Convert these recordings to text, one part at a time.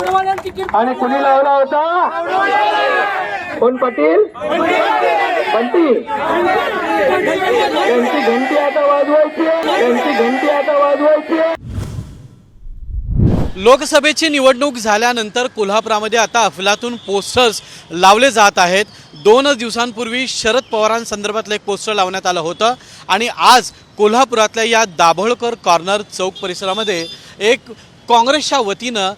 आणि कुणी लावला होता? कोण पाटील? बंटी त्यांची घंटी आता वाजवायची त्यांची घंटी आता वाजवायची लोकसभेची निवडणूक झाल्यानंतर कोल्हापुरामध्ये आता अफलातून पोस्टर्स लावले जात आहेत. दोनच दिवसांपूर्वी शरद पवारांसंदर्भातलं एक पोस्टर लावण्यात आलं होतं. आणि आज कोल्हापुरातल्या या दाभोळकर कॉर्नर चौक परिसरामध्ये एक काँग्रेसच्या वतीनं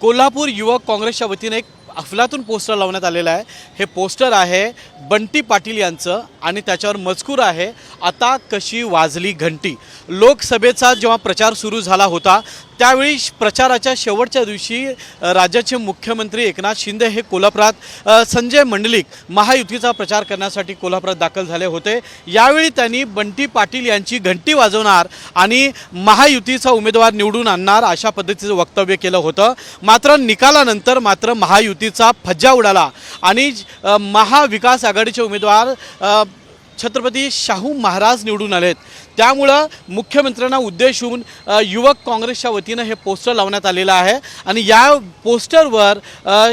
कोल्हापूर युवक काँग्रेसच्या वतीने एक अफलातून पोस्टर लावण्यात आलेलं आहे. हे पोस्टर आहे बंटी पाटील यांचं आणि त्याच्यावर मजकूर आहे. आता कशी वाजली घंटी? लोकसभेचा जेव्हा प्रचार सुरू झाला होता त्यावेळी श- प्रचाराच्या शेवटच्या दिवशी राज्याचे मुख्यमंत्री एकनाथ शिंदे हे कोल्हापुरात संजय मंडलिक महायुतीचा प्रचार करण्यासाठी कोल्हापुरात दाखल झाले होते. यावेळी त्यांनी बंटी पाटील यांची घंटी वाजवणार आणि महायुतीचा उमेदवार निवडून आणणार अशा पद्धतीचं वक्तव्य केलं होतं. मात्र निकालानंतर मात्र महायुतीचा फज्जा उडाला आणि महाविकास आघाडीचे उमेदवार छत्रपती शाहू महाराज निवडून आलेत. त्यामुळं मुख्यमंत्र्यांना उद्देशून युवक काँग्रेसच्या वतीनं हे पोस्टर लावण्यात आलेलं आहे. आणि या पोस्टरवर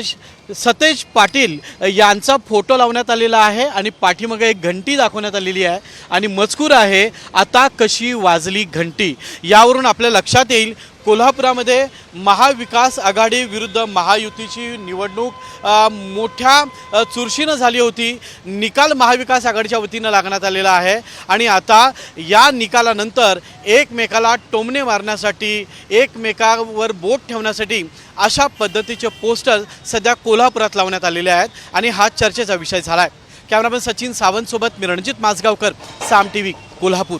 श- सतेज पाटील यांचा फोटो लावण्यात आलेला आहे आणि पाठीमागे एक घंटी दाखवण्यात आलेली आहे. आणि मजकूर आहे आता कशी वाजली घंटी? यावरून आपल्या लक्षात येईल कोल्हापुरामध्ये महाविकास आघाडी विरुद्ध महायुतीची निवडणूक मोठ्या चुरशीनं झाली होती. निकाल महाविकास आघाडीच्या वतीनं लागण्यात आलेला आहे. आणि आता या निकालानंतर एकमेकाला टोमणे मारण्यासाठी एकमेकावर बोट ठेवण्यासाठी अशा पद्धतीचे पोस्टर सध्या कोल्हापुरात लावण्यात आलेले आहेत. आणि हा चर्चेचा विषय झाला आहे कॅमेरामॅन सचिन सावंतसोबत मी रणजित माझगावकर साम टी व्ही कोल्हापूर.